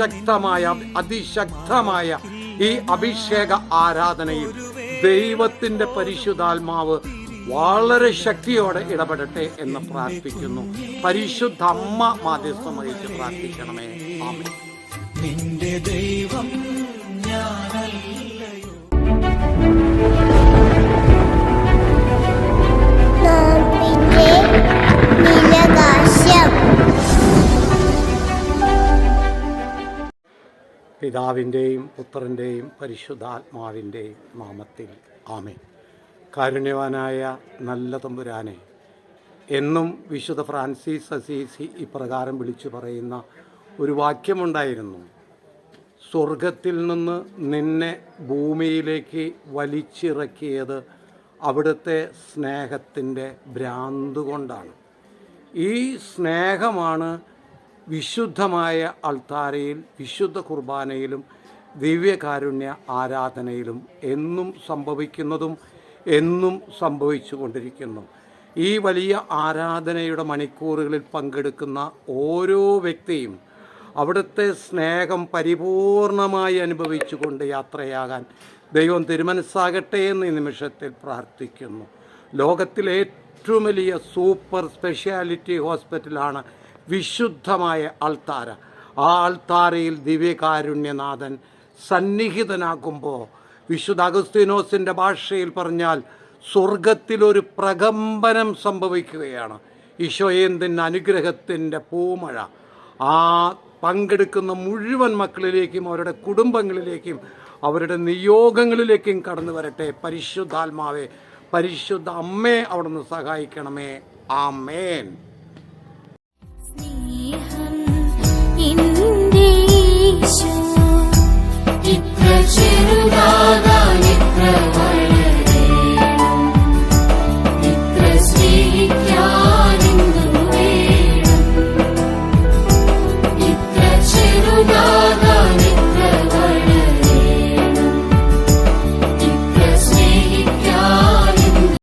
അതിശക്തമായ അതിശക്തമായ ഈ അഭിഷേക ആരാധനയിൽ ദൈവത്തിന്റെ പരിശുദ്ധാത്മാവ് വളരെ ശക്തിയോടെ ഇടപെടട്ടെ എന്ന് പ്രാർത്ഥിക്കുന്നു. പരിശുദ്ധ അമ്മ മാധ്യസ്ഥം വഹിച്ച് പ്രാർത്ഥിക്കണമേ. ആമേ നിന്റെ ദൈവം പിതാവിന്റെയും പുത്രന്റെയും പരിശുദ്ധാത്മാവിന്റെയും നാമത്തിൽ. ആമേ കാരുണ്യവാനായ നല്ല തമ്പുരാനെ എന്നും വിശുദ്ധ ഫ്രാൻസിസ് അസീസി ഇപ്രകാരം വിളിച്ചു പറയുന്ന ഒരു വാക്യമുണ്ടായിരുന്നു. സ്വർഗത്തിൽ നിന്ന് നിന്നെ ഭൂമിയിലേക്ക് വലിച്ചിറക്കിയത് അവിടുത്തെ സ്നേഹത്തിന്റെ ഭ്രാന്ത് കൊണ്ടാണ്. ഈ സ്നേഹമാണ് വിശുദ്ധമായ അൾത്താരയിൽ വിശുദ്ധ കുർബാനയിലും ദിവ്യകാരുണ്യ ആരാധനയിലും എന്നും സംഭവിക്കുന്നതും എന്നും സംഭവിച്ചു കൊണ്ടിരിക്കുന്നു ഈ വലിയ ആരാധനയുടെ മണിക്കൂറുകളിൽ പങ്കെടുക്കുന്ന ഓരോ വ്യക്തിയും അവിടുത്തെ സ്നേഹം പരിപൂർണമായി അനുഭവിച്ചുകൊണ്ട് യാത്രയാകാൻ ദൈവം തിരുമനസ്സാകട്ടെ എന്ന് ഈ നിമിഷത്തിൽ പ്രാർത്ഥിക്കുന്നു. ലോകത്തിലെ ഏറ്റവും വലിയ സൂപ്പർ സ്പെഷ്യാലിറ്റി ഹോസ്പിറ്റലാണ് വിശുദ്ധമായ അൾത്താര ആ അൾത്താരയിൽ ദിവ്യകാരുണ്യനാഥൻ സന്നിഹിതനാകുമ്പോൾ വിശുദ്ധ അഗസ്തീനോസിന്റെ ഭാഷയിൽ പറഞ്ഞാൽ സ്വർഗത്തിലൊരു പ്രകമ്പനം സംഭവിക്കുകയാണ്. ഈശോയേന്തിന്റെ അനുഗ്രഹത്തിന്റെ പൂമഴ. ആ പങ്കെടുക്കുന്ന മുഴുവൻ മക്കളിലേക്കും അവരുടെ കുടുംബങ്ങളിലേക്കും അവരുടെ നിയോഗങ്ങളിലേക്കും കടന്നു വരട്ടെ. പരിശുദ്ധാത്മാവെ പരിശുദ്ധ അമ്മേ അവിടുന്ന് സഹായിക്കണമേ. ആമേൻ.